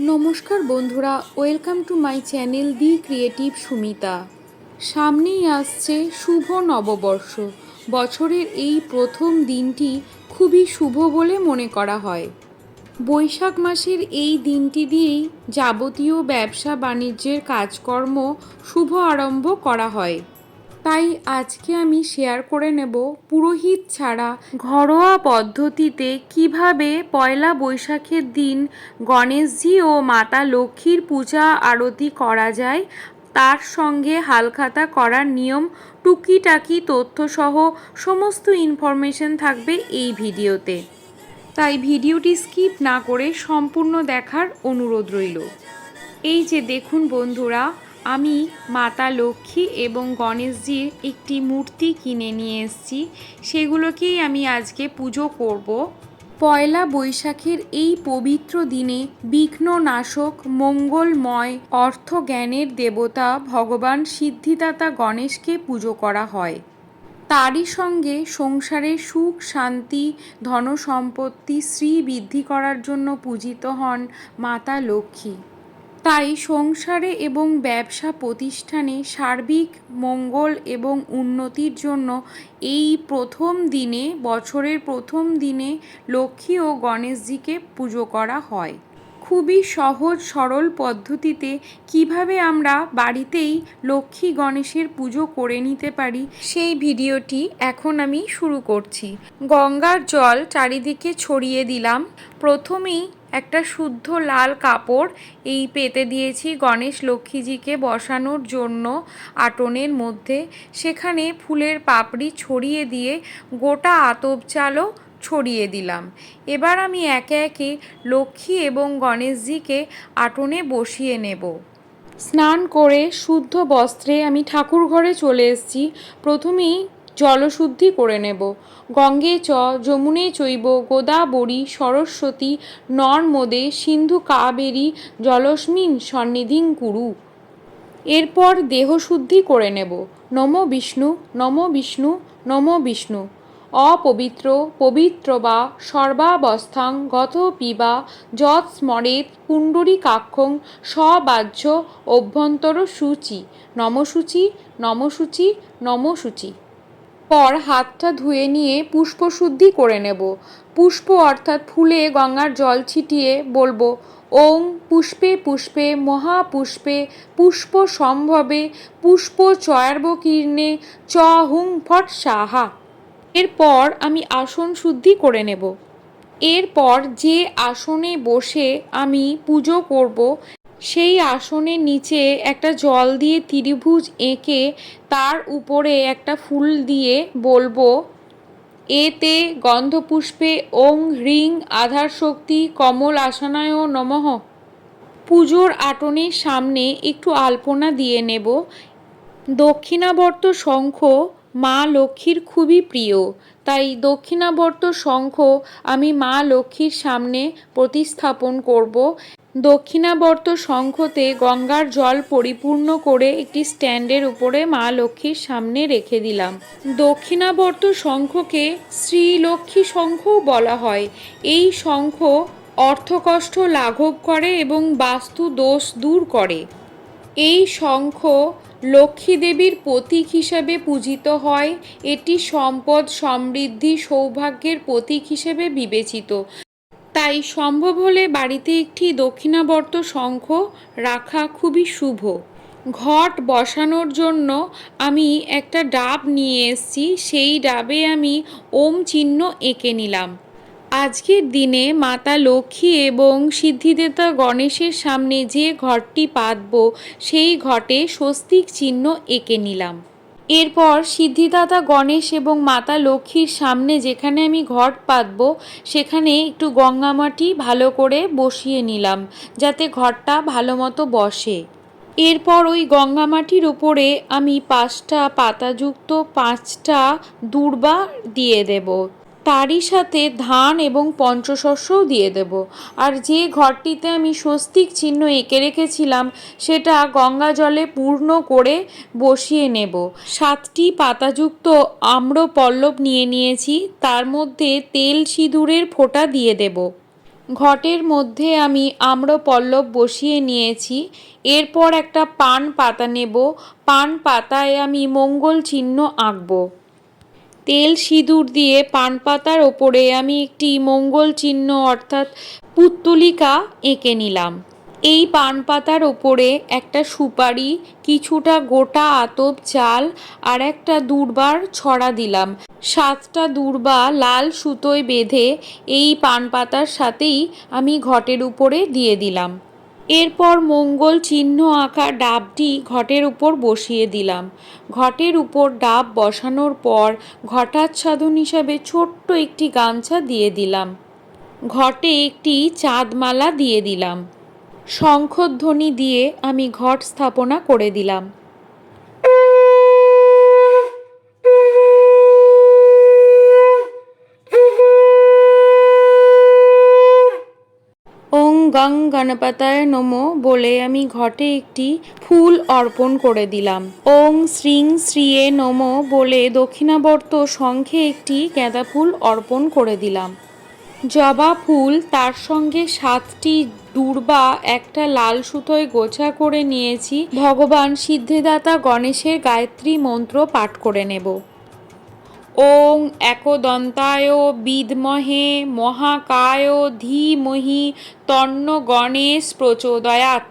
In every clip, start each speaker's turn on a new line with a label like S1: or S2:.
S1: নমস্কার বন্ধুরা, welcome to my channel the creative Sumita. সামনেই আসছে শুভ নববর্ষ। বছরের এই প্রথম দিনটি খুবই শুভ বলে মনে করা হয়। বৈশাখ মাসের এই দিনটি দিয়েই যাবতীয় ব্যবসা বাণিজ্যের কাজকর্ম শুভ আরম্ভ করা হয়। তাই আজকে আমি শেয়ার করে নেব পুরোহিত ছাড়া। ঘরোয়া পদ্ধতিতে কীভাবে পয়লা বৈশাখের দিন গণেশজি ও মাতা লক্ষ্মীর পূজা আরতি করা যায়, তার সঙ্গে হালখাতা করার নিয়ম, টুকিটাকি তথ্যসহ সমস্ত ইনফরমেশন থাকবে এই ভিডিওতে। তাই ভিডিওটি স্কিপ না করে সম্পূর্ণ দেখার অনুরোধ রইল। এই যে দেখুন বন্ধুরা আমি মাতা লক্ষ্মী এবং গণেশজির একটি মূর্তি কিনে নিয়ে এসেছি। সেগুলোকেই আমি আজকে পুজো করব। পয়লা বৈশাখের এই পবিত্র দিনে বিঘ্ন নাশক মঙ্গলময় অর্থ জ্ঞানের দেবতা ভগবান সিদ্ধিদাতা গণেশকে পুজো করা হয়। তারই সঙ্গে সংসারে সুখ, শান্তি, ধনসম্পত্তি, শ্রী বৃদ্ধি করার জন্য পূজিত হন মাতা লক্ষ্মী। তাই সংসারে এবং ব্যবসা প্রতিষ্ঠানে সার্বিক মঙ্গল এবং উন্নতির জন্য এই প্রথম দিনে, বছরের প্রথম দিনে লক্ষ্মী ও গণেশজিকে পুজো করা হয়। খুবই সহজ, সরল পদ্ধতিতে কীভাবে আমরা বাড়িতেই লক্ষ্মী গণেশের পুজো করে নিতে পারি, সেই ভিডিওটি এখন আমি শুরু করছি। গঙ্গার জল চারিদিকে ছড়িয়ে দিলাম। প্রথমেই একটা শুদ্ধ লাল কাপড় এই পেতে দিয়েছি গণেশ লক্ষ্মীজিকে বসানোর জন্য আটনের মধ্যে। সেখানে ফুলের পাপড়ি ছড়িয়ে দিয়ে গোটা আতপ চালও ছড়িয়ে দিলাম। এবার আমি একে একে লক্ষ্মী এবং গণেশজিকে আটনে বসিয়ে নেব। স্নান করে শুদ্ধ বস্ত্রে আমি ঠাকুর ঘরে চলে এসেছি। প্রথমেই জলশুদ্ধি করে নেব। গঙ্গে চ, যমুনে চৈব, গোদাবরী, সরস্বতী, নর্মদে সিন্ধু কাবেরী, জলস্মিন সন্নিধিং কুরু। এরপর দেহশুদ্ধি করে নেব। নম বিষ্ণু নম বিষ্ণু নম বিষ্ণু। অপবিত্র, পবিত্র বা সর্বাবস্থাং গত পিবা, যৎ স্মরেত পুণ্ডরীকাক্ষং সবাহ্য অভ্যন্তর সূচি নমসূচি নমসূচি নমসূচি। পর হাতটা ধুয়ে নিয়ে পুষ্পশুদ্ধি করে নেব। পুষ্প অর্থাৎ ফুলে গঙ্গার জল ছিটিয়ে বলব ওং পুষ্পে পুষ্পে, মহাপুষ্পে, পুষ্প সম্ভবে, পুষ্প চয়ার্বকীর্ণে, চ হুং ফট সাহা। এরপর আমি আসন শুদ্ধি করে নেব। এরপর যে আসনে বসে আমি পুজো করব সেই আসনের নিচে একটা জল দিয়ে ত্রিভুজ এঁকে তার উপরে একটা ফুল দিয়ে বলব, এতে গন্ধপুষ্পে ওং হ্রিং আধার শক্তি কমল আসানায় নমঃ। পুজোর আটনের সামনে একটু আলপনা দিয়ে নেব। দক্ষিণাবর্ত শঙ্খ মা লক্ষ্মীর খুবই প্রিয়, তাই দক্ষিণাবর্ত শঙ্খ আমি মা লক্ষ্মীর সামনে প্রতিস্থাপন করব। দক্ষিণাবর্ত শঙ্খতে গঙ্গার জল পরিপূর্ণ করে একটি স্ট্যান্ডের উপরে মা লক্ষ্মীর সামনে রেখে দিলাম। দক্ষিণাবর্ত শঙ্খকে শ্রীলক্ষ্মী শঙ্খও বলা হয়। এই শঙ্খ অর্থকষ্ট লাঘব করে এবং বাস্তু দোষ দূর করে। এই শঙ্খ লক্ষ্মী দেবীর প্রতীক হিসেবে পূজিত হয়। এটি সম্পদ সমৃদ্ধি সৌভাগ্যের প্রতীক হিসেবে বিবেচিত। তাই সম্ভব হলে বাড়িতে একটি দক্ষিণাবর্ত শঙ্খ রাখা খুবই শুভ। ঘট বসানোর জন্য আমি একটা ডাব নিয়ে এসেছি, সেই ডাবে আমি ওম চিহ্ন এঁকে নিলাম। আজকের দিনে মাতা লক্ষ্মী এবং সিদ্ধিদেতা গণেশের সামনে যে ঘরটি পাতব, সেই ঘটে স্বস্তিক চিহ্ন এঁকে নিলাম। এরপর সিদ্ধিদাতা গণেশ এবং মাতা লক্ষ্মীর সামনে যেখানে আমি ঘট পাতব, সেখানে একটু গঙ্গামাটি ভালো করে বসিয়ে নিলাম, যাতে ঘরটা ভালো মতো বসে। এরপর ওই গঙ্গামাটির উপরে আমি পাঁচটা পাতাযুক্ত পাঁচটা দূর্বা দিয়ে দেব। তারই সাথে ধান এবং পঞ্চশস্যও দিয়ে দেব। আর যে ঘরটিতে আমি স্বস্তিক চিহ্ন এঁকে রেখেছিলাম, সেটা গঙ্গা জলে পূর্ণ করে বসিয়ে নেব। সাতটি পাতাযুক্ত আম্র পল্লব নিয়ে নিয়েছি, তার মধ্যে তেল সিঁদুরের ফোঁটা দিয়ে দেব। ঘটের মধ্যে আমি আম্রপল্লব বসিয়ে নিয়েছি, এরপর একটা পান পাতা নেব। পান পাতায় আমি মঙ্গল চিহ্ন আঁকব। তেল সিঁদুর দিয়ে পান পাতার ওপরে আমি একটি মঙ্গল চিহ্ন অর্থাৎ পুত্তলিকা এঁকে নিলাম। এই পান পাতার ওপরে একটা সুপারি, কিছুটা গোটা আতপ চাল আর একটা দুর্বার ছড়া দিলাম। সাতটা দূর্বা লাল সুতোয় বেঁধে এই পান পাতার সাথেই আমি ঘটের উপরে দিয়ে দিলাম। এরপর মঙ্গল চিহ্ন আঁকা ডাবটি ঘটের উপর বসিয়ে দিলাম। ঘটের উপর ডাব বসানোর পর ঘটাচ্ছাদন হিসাবে ছোট্ট একটি গামছা দিয়ে দিলাম। ঘটে একটি চাঁদমালা দিয়ে দিলাম। শঙ্খধ্বনি দিয়ে আমি ঘট স্থাপনা করে দিলাম ওং গং গণপতায় নমো বলে আমি ঘটে একটি ফুল অর্পণ করে দিলাম। ওং শ্রীং শ্রীয়ে নমো বলে দক্ষিণাবর্ত শঙ্খে একটি গাঁদা ফুল অর্পণ করে দিলাম। জবা ফুল তার সঙ্গে সাতটি দূর্বা, একটা লাল সুতোয় গোছা করে নিয়েছি। ভগবান সিদ্ধিদাতা গণেশের গায়ত্রী মন্ত্র পাঠ করে নেব। ওং একদন্তায় বিদ্মহে মহাকায় ধীমহি তন্ন গণেশ প্রচোদয়াত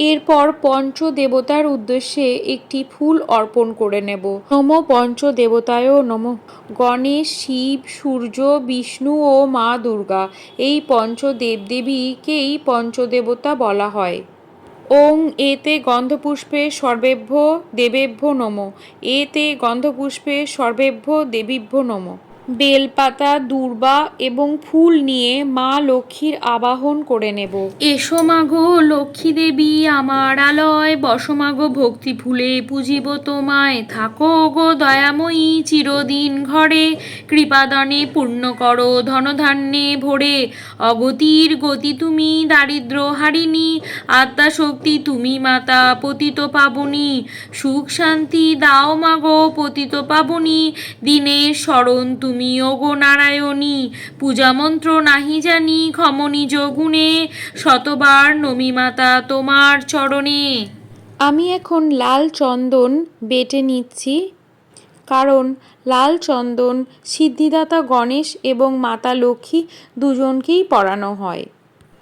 S1: এরপর পঞ্চদেবতার উদ্দেশ্যে একটি ফুল অর্পণ করে নেব। নম পঞ্চদেবতায় নম। গণেশ, শিব, সূর্য, বিষ্ণু ও মা দুর্গা, এই পঞ্চদেবদেবীকেই পঞ্চদেবতা বলা হয়। ওং এতে গন্ধপুষ্পে সর্বেভ্য দেবেভ্য নম। এতে গন্ধপুষ্পে সর্বেভ্য দেবীভ্য নম। বেলপাতা, দূর্বা এবং ফুল নিয়ে মা লক্ষ্মীর আবাহন করে নেব। এসো মাগো লক্ষ্মী দেবী আমার আলয়, বসো মাগো ভক্তি ফুলে পুজিব তোমায়। থাকো গো দয়াময়ী চিরদিন ঘরে, কৃপাদানে পূর্ণ করো ধনধান্যে ভরে। অগতির গতি তুমি দারিদ্র হারিণী আত্মা শক্তি তুমি মাতা পতিত পাবনি। সুখ শান্তি দাও মাগো পতিত পাবনি, দিনের স্মরণ তুমি ওগো নারায়ণী পূজামন্ত্র নাহি জানি ক্ষমনি যোগুণে শতবার নমি মাতা তোমার চরণে। আমি এখন লাল চন্দন বেটে নিচ্ছি, কারণ লাল চন্দন সিদ্ধিদাতা গণেশ এবং মাতা লক্ষ্মী দুজনকেই পরানো হয়।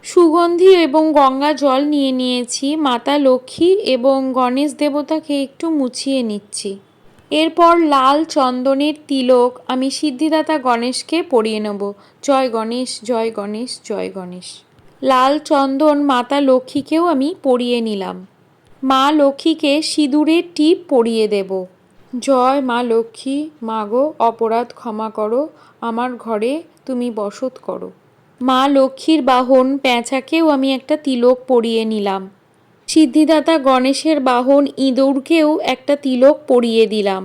S1: সুগন্ধি এবং গঙ্গা জল নিয়ে নিয়েছি, মাতা লক্ষ্মী এবং গণেশ দেবতাকে একটু মুছিয়ে নিচ্ছি। এরপর লাল চন্দনের তিলক আমি সিদ্ধিদাতা গণেশকে পরিয়ে নেব। জয় গণেশ জয় গণেশ জয় গণেশ। লাল চন্দন মাতা লক্ষ্মীকেও আমি পরিয়ে নিলাম। মা লক্ষ্মীকে সিঁদুরের টিপ পরিয়ে দেব। জয় মা লক্ষ্মী মাগো অপরাধ ক্ষমা করো, আমার ঘরে তুমি বসত করো। মা লক্ষ্মীর বাহন প্যাঁচাকেও আমি একটা তিলক পরিয়ে নিলাম। সিদ্ধিদাতা গণেশের বাহন ইঁদুরকেও একটা তিলক পরিয়ে দিলাম।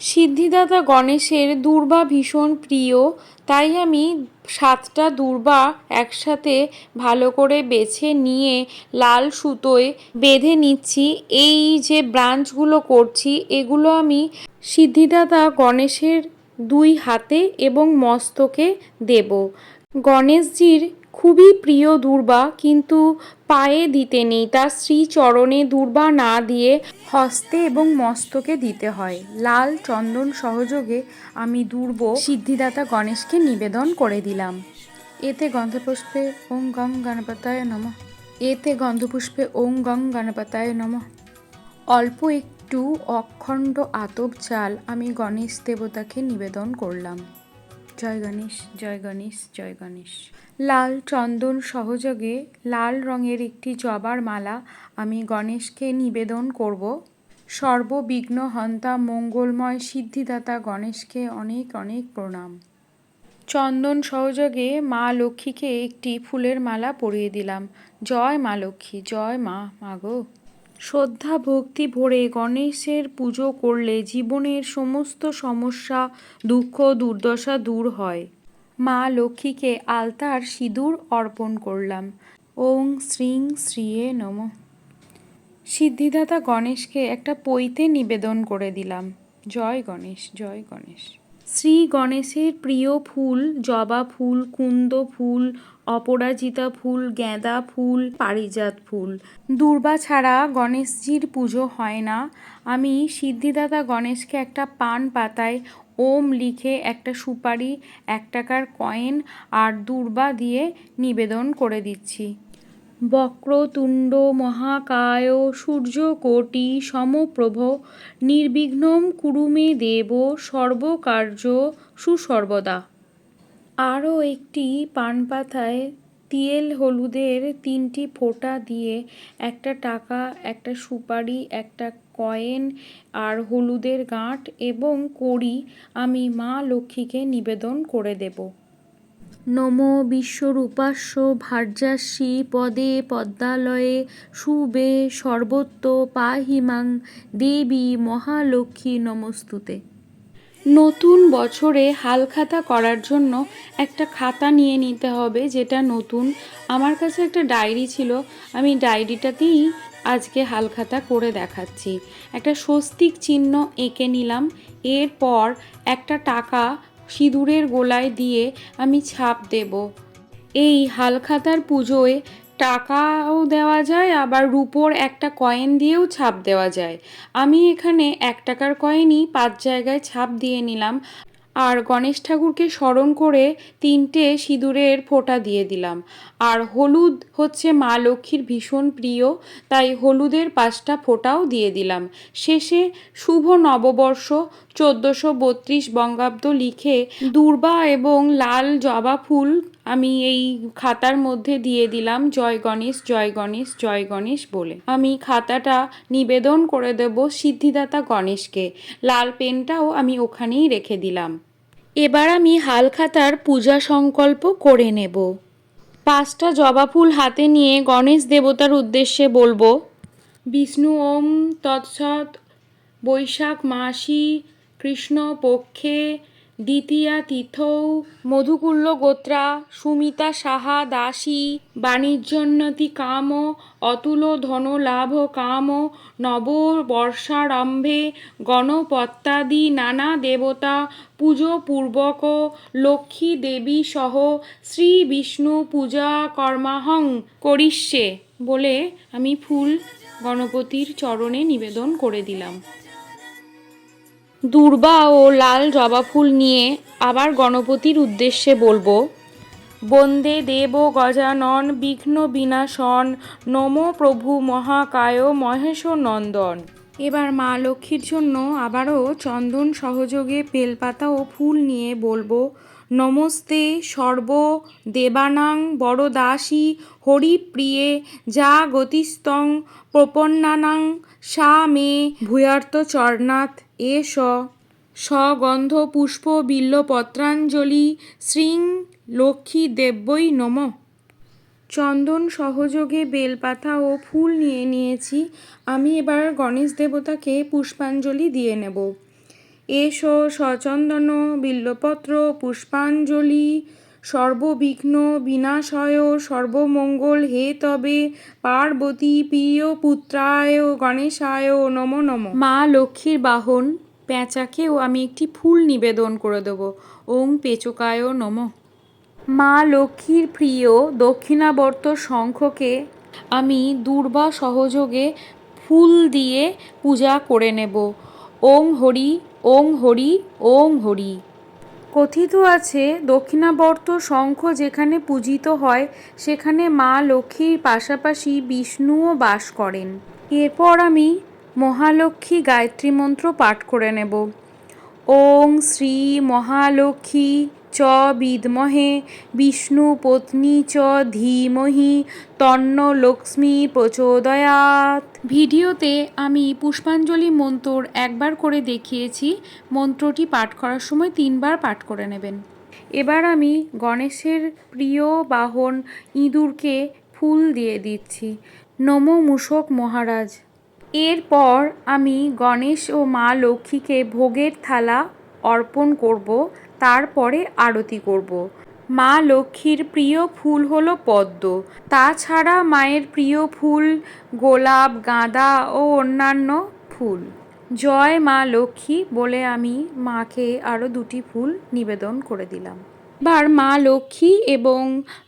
S1: সিদ্ধিদাতা গণেশের দুর্বা ভীষণ প্রিয়, তাই আমি সাতটা দুর্বা একসাথে ভালো করে বেছে নিয়ে লাল সুতোয় বেঁধে নিচ্ছি। এই যে ব্রাঞ্চগুলো করছি, এগুলো আমি সিদ্ধিদাতা গণেশের দুই হাতে এবং মস্তকে দেব। গণেশজির খুবই প্রিয় দুর্বা, কিন্তু পায়ে দিতে নেই। তার শ্রীচরণে দুর্বা না দিয়ে হস্তে এবং মস্তকে দিতে হয়। লাল চন্দন সহযোগে আমি দুর্ব সিদ্ধিদাতা গণেশকে নিবেদন করে দিলাম। এতে গন্ধপুষ্পে ওং গং গণপতায় নম। এতে গন্ধপুষ্পে ওং গং গণপতায় নম। অল্প একটু অখণ্ড আতপ চাল আমি গণেশ দেবতাকে নিবেদন করলাম। জয় গণেশ জয় গণেশ জয় গণেশ। লাল চন্দন সহযোগে লাল রঙের একটি জবার মালা আমি গণেশকে নিবেদন করব। সর্ববিঘ্ন হন্তা মঙ্গলময় সিদ্ধিদাতা গণেশকে অনেক অনেক প্রণাম। চন্দন সহযোগে মা লক্ষ্মীকে একটি ফুলের মালা পরিয়ে দিলাম। জয় মা লক্ষ্মী, জয় মা মাগো শ্রদ্ধা ভক্তি ভরে গণেশের পুজো করলে জীবনের সমস্ত সমস্যা, দুঃখ, দুর্দশা দূর হয়। মা লক্ষ্মীকে আলতার সিঁদুর অর্পণ করলাম। ওং শ্রীং শ্রীয়ে নম। সিদ্ধিদাতা গণেশকে একটা পৈতে নিবেদন করে দিলাম। জয় গণেশ জয় গণেশ। শ্রী গণেশের প্রিয় ফুল, জবা ফুল, কুন্দ ফুল, অপরাজিতা ফুল, গাঁদা ফুল, পারিজাত ফুল। দুর্বা ছাড়া গণেশজির পুজো হয় না। আমি সিদ্ধিদাতা গণেশকে একটা পান পাতায় ওম লিখে একটা সুপারি, এক টাকার কয়েন আর দূর্বা দিয়ে নিবেদন করে দিচ্ছি। বক্রতুণ্ড মহাকায় সূর্যকোটি সমপ্রভ, নির্বিঘ্নম কুরু মে দেব সর্বকার্য সুসর্বদা। আরও একটি পান পাতায় তিয়েল হলুদের তিনটি ফোঁটা দিয়ে একটা টাকা, একটা সুপারি, একটা কয়েন আর হলুদের গাঁট এবং কড়ি আমি মা লক্ষ্মীকে নিবেদন করে দেব। নম বিশ্বরূপাস্য ভার্যাস্যি পদে পদ্মালয়ে শুবে সর্বত্র পাহিমাং দেবী মহালক্ষ্মী নমস্তুতে। নতুন বছরে হালখাতা করার জন্য একটা খাতা নিয়ে নিতে হবে যেটা নতুন। আমার কাছে একটা ডায়েরি ছিল। আমি ডায়েরিটাতেই আজকে হালখাতা করে দেখাচ্ছি। একটা স্বস্তিক চিহ্ন এঁকে নিলাম। এরপর একটা টাকা সিঁদুরের গোলায় দিয়ে আমি ছাপ দেব। এই হালখাতার পুজোয় টাকাও দেওয়া যায়, আবার রুপোর একটা কয়েন দিয়েও ছাপ দেওয়া যায়। আমি এখানে এক টাকার কয়েনই পাঁচ জায়গায় ছাপ দিয়ে নিলাম। আর গণেশ ঠাকুরকে স্মরণ করে তিনটে সিঁদুরের ফোঁটা দিয়ে দিলাম। আর হলুদ হচ্ছে মা লক্ষ্মীর ভীষণ প্রিয়, তাই হলুদের পাঁচটা ফোঁটাও দিয়ে দিলাম। শেষে শুভ নববর্ষ চোদ্দোশো বত্রিশ বঙ্গাব্দ লিখে দুর্বা এবং লাল জবা ফুল আমি এই খাতার মধ্যে দিয়ে দিলাম, জয় গণেশ জয় গণেশ জয় গণেশ বলে। আমি খাতাটা নিবেদন করে দেব সিদ্ধিদাতা গণেশকে। লাল পেনটাও আমি ওখানেই রেখে দিলাম। এবার আমি হালখাতার পূজা সংকল্প করে নেব। পাঁচটা জবা ফুল হাতে নিয়ে গণেশ দেবতার উদ্দেশ্যে বলব, বিষ্ণু ওম তৎসৎ, বৈশাখ মাসি, কৃষ্ণ পক্ষে দ্বিতীয়া তিথৌ, মধুকুল্ল গোত্রা, সুমিতা সাহা দাসী, বাণিজ্যোন্নতি কাম, অতুল ধন লাভ কাম নব বর্ষারম্ভে গণপত্যাদি নানা দেবতা, পুজো পূর্বক লক্ষ্মী দেবী সহ শ্রী বিষ্ণু পূজা কর্মাহং করিষ্যে বলে আমি ফুল গণপতির চরণে নিবেদন করে দিলাম। দূর্বা ও লাল জবা ফুল নিয়ে আবার গণপতির উদ্দেশ্যে বলব, বন্দে দেব গজানন, বিঘ্ন বিনাশন, নমো প্রভু মহাকায় মহেশ নন্দন। এবার মা লক্ষ্মীর জন্য আবারও চন্দন সহযোগে বেলপাতা ও ফুল নিয়ে বলব, নমস্তে সর্ব দেবানাং বড়দাসী হরিপ্রিয়ে, যা গতিস্তং প্রপন্নানাং সা মে ভূয়ার্ত চরণাথ এস সগন্ধ পুষ্প বিল্লপত্রাঞ্জলি শ্রীং লক্ষ্মী দেব্যই নম। চন্দন সহযোগে বেলপাতা ও ফুল নিয়ে নিয়েছি। আমি এবার গণেশ দেবতাকে পুষ্পাঞ্জলি দিয়ে নেব। এসো সচন্দন বিল্লপত্র পুষ্পাঞ্জলি সর্ববিঘ্ন বিনাশয় সর্বমঙ্গল হে তবে পার্বতী প্রিয় পুত্রায় গণেশায় নম নম। মা লক্ষ্মীর বাহন পেঁচাকেও আমি একটি ফুল নিবেদন করে দেব। ওং পেচকায় নম। মা লক্ষ্মীর প্রিয় দক্ষিণাবর্ত শঙ্খকে আমি দুর্বা সহযোগে ফুল দিয়ে পূজা করে নেব। ওং হরি ওং হরি ওং হরি। কথিত আছে, দক্ষিণাবর্ত শঙ্খ যেখানে পূজিত হয়, সেখানে মা লক্ষ্মীর পাশাপাশি বিষ্ণুও বাস করেন। এরপর আমি মহালক্ষ্মী গায়ত্রী মন্ত্র পাঠ করে নেব। ওং শ্রী মহালক্ষ্মী চ বিদমহে বিষ্ণু পত্নী চ ধীমহি তন্ন লক্ষ্মী প্রচোদয়াত। ভিডিওতে আমি পুষ্পাঞ্জলি মন্ত্র একবার করে দেখিয়েছি মন্ত্রটি পাঠ করার সময় তিনবার পাঠ করে নেবেন। এবার আমি গণেশের প্রিয় বাহন ইঁদুরকে ফুল দিয়ে দিচ্ছি। নমো মূষক মহারাজ। এরপর আমি গণেশ ও মা লক্ষ্মীকে ভোগের থালা অর্পণ করব। তারপরে আরতি করব। মা লক্ষ্মীর প্রিয় ফুল হলো পদ্ম। তাছাড়া মায়ের প্রিয় ফুল গোলাপ, গাঁদা ও অন্যান্য ফুল। জয় মা লক্ষ্মী বলে আমি মাকে আরও দুটি ফুল নিবেদন করে দিলাম। এবার মা লক্ষ্মী এবং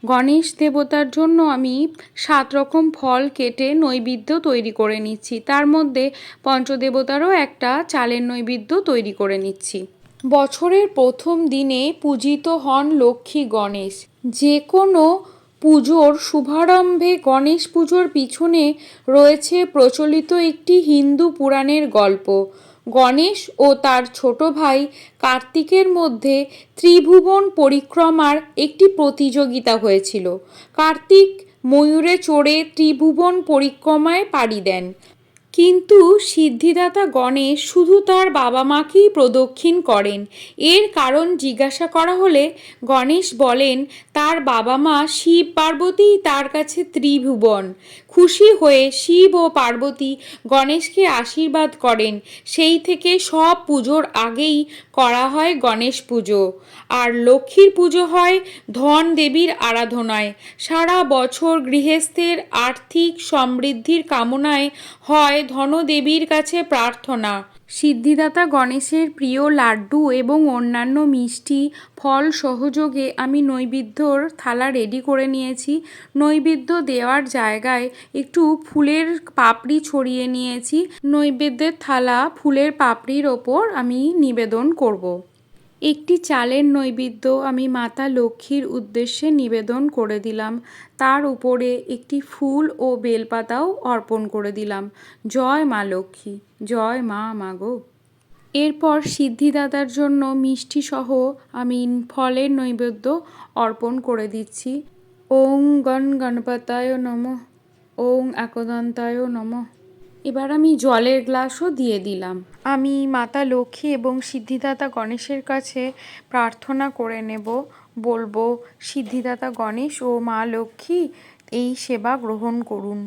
S1: গণেশ দেবতার জন্য আমি সাত রকম ফল কেটে নৈবেদ্য তৈরি করে নিচ্ছি। তার মধ্যে পঞ্চদেবতারও একটা চালের নৈবেদ্য তৈরি করে নিচ্ছি। বছরের প্রথম দিনে পূজিত হন লক্ষ্মী গণেশ। যে কোনো পুজোর শুভারম্ভে গণেশ পুজোর পিছনে রয়েছে প্রচলিত একটি হিন্দু পুরাণের গল্প। গণেশ ও তার ছোট ভাই কার্তিকের মধ্যে ত্রিভুবন পরিক্রমার একটি প্রতিযোগিতা হয়েছিল। কার্তিক ময়ূরে চড়ে ত্রিভুবন পরিক্রমায় পাড়ি দেন। কিন্তু সিদ্ধিদাতা গণেশ শুধু তার বাবা মাকেই প্রদক্ষিণ করেন। এর কারণ জিজ্ঞাসা করা হলে গণেশ বলেন, তার বাবা মা শিব পার্বতীই তার কাছে ত্রিভুবন। খুশি হয়ে শিব ও পার্বতী গণেশকে আশীর্বাদ করেন। সেই থেকে সব পুজোর আগেই করা হয় গণেশ পুজো। আর লক্ষ্মীর পুজো হয় ধন দেবীর আরাধনায়। সারা বছর গৃহস্থের আর্থিক সমৃদ্ধির কামনায় হয় ধনদেবীর কাছে প্রার্থনা। সিদ্ধিদাতা গণেশের প্রিয় লাড্ডু এবং অন্যান্য মিষ্টি ফল সহযোগে আমি নৈবেদ্যর থালা রেডি করে নিয়েছি। নৈবেদ্য দেওয়ার জায়গায় একটু ফুলের পাপড়ি ছড়িয়ে নিয়েছি। নৈবেদ্যের থালা ফুলের পাপড়ির ওপর আমি নিবেদন করব। একটি চালের নৈবেদ্য আমি মাতা লক্ষ্মীর উদ্দেশ্যে নিবেদন করে দিলাম। তার উপরে একটি ফুল ও বেলপাতাও অর্পণ করে দিলাম। জয় মা লক্ষ্মী, জয় মা মাগো। এরপর সিদ্ধিদাতার জন্য মিষ্টি সহ আমি ফলের নৈবেদ্য অর্পণ করে দিচ্ছি। ওং গণ গণপতায় নম, ওং একদন্তায় নম। এবার আমি জলের গ্লাসও দিয়ে দিলাম। আমি মাতা লক্ষ্মী এবং সিদ্ধিদাতা গণেশের কাছে প্রার্থনা করে নেব, বলব, সিদ্ধিদাতা গণেশ ও মা লক্ষ্মী, এই সেবা গ্রহণ করুন।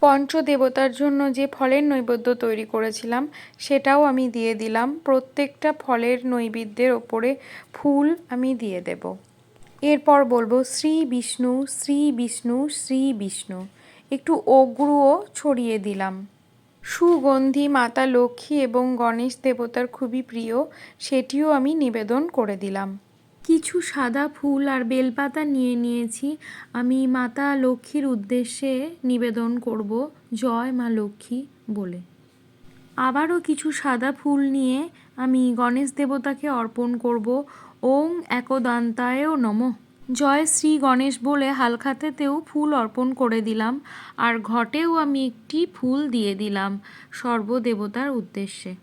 S1: পঞ্চদেবতার জন্য যে ফলের নৈবেদ্য তৈরি করেছিলাম, সেটাও আমি দিয়ে দিলাম। প্রত্যেকটা ফলের নৈবেদ্যের ওপরে ফুল আমি দিয়ে দেব। এরপর বলব, শ্রী বিষ্ণু শ্রী বিষ্ণু শ্রী বিষ্ণু। একটু অগ্রুও ছড়িয়ে দিলাম। সুগন্ধি, মাতা লক্ষ্মী এবং গণেশ দেবতার খুবই প্রিয়, সেটিও আমি নিবেদন করে দিলাম। কিছু সাদা ফুল আর বেলপাতা নিয়ে নিয়েছি। আমি মাতা লক্ষ্মীর উদ্দেশ্যে নিবেদন করব, জয় মা লক্ষ্মী বলে। আবারও কিছু সাদা ফুল নিয়ে আমি গণেশ দেবতাকে অর্পণ করব। ওং একদান্তায়ও নমঃ। জয় শ্রী গণেশ বলে হালখাতেতেও ফুল অর্পণ করে দিলাম, আর ঘটেও আমি একটি ফুল দিয়ে দিলাম সর্বদেবতার উদ্দেশ্যে।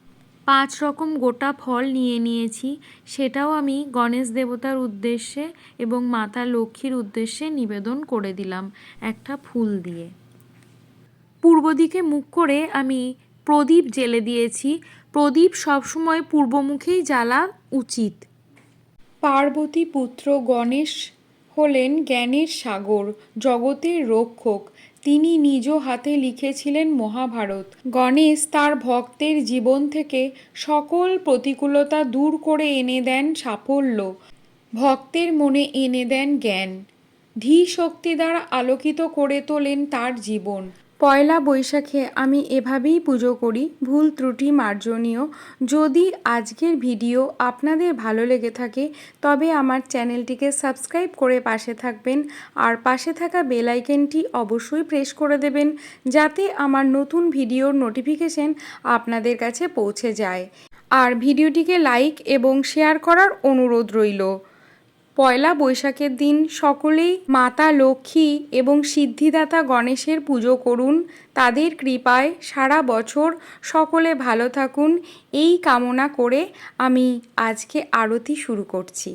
S1: পাঁচ রকম গোটা ফল নিয়ে নিয়েছি, সেটাও আমি গণেশ দেবতার উদ্দেশ্যে এবং মাতা লক্ষ্মীর উদ্দেশ্যে নিবেদন করে দিলাম একটা ফুল দিয়ে। পূর্ব দিকে মুখ করে আমি প্রদীপ জেলে দিয়েছি। প্রদীপ সবসময় পূর্বমুখেই জ্বালা উচিত। পার্বতী পুত্র গণেশ হলেন জ্ঞানের সাগর, জগতের রক্ষক। তিনি নিজ হাতে লিখেছিলেন মহাভারত। গণেশ তার ভক্তের জীবন থেকে সকল প্রতিকূলতা দূর করে এনে দেন সাফল্য। ভক্তের মনে এনে দেন জ্ঞান। ধী শক্তি দ্বারা আলোকিত করে তোলেন তার জীবন। পয়লা বৈশাখে আমি এভাবেই পুজো করি, ভুল ত্রুটি মার্জনীয়। যদি আজকের ভিডিও আপনাদের ভালো লেগে থাকে, তবে আমার চ্যানেলটিকে সাবস্ক্রাইব করে পাশে থাকবেন আর পাশে থাকা বেল আইকনটি অবশ্যই প্রেস করে দেবেন, যাতে আমার নতুন ভিডিওর নোটিফিকেশন আপনাদের কাছে পৌঁছে যায়। আর ভিডিওটিকে লাইক এবং শেয়ার করার অনুরোধ রইল। পয়লা বৈশাখের দিন সকলেই মাতা লক্ষ্মী এবং সিদ্ধিদাতা গণেশের পুজো করুন। তাদের কৃপায় সারা বছর সকলে ভালো থাকুন। এই কামনা করে আমি আজকে আরতি শুরু করছি।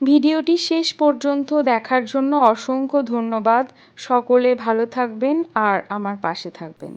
S1: ভিডিওটি শেষ পর্যন্ত দেখার জন্য অসংখ্য ধন্যবাদ। সকলে ভালো থাকবেন আর আমার পাশে থাকবেন।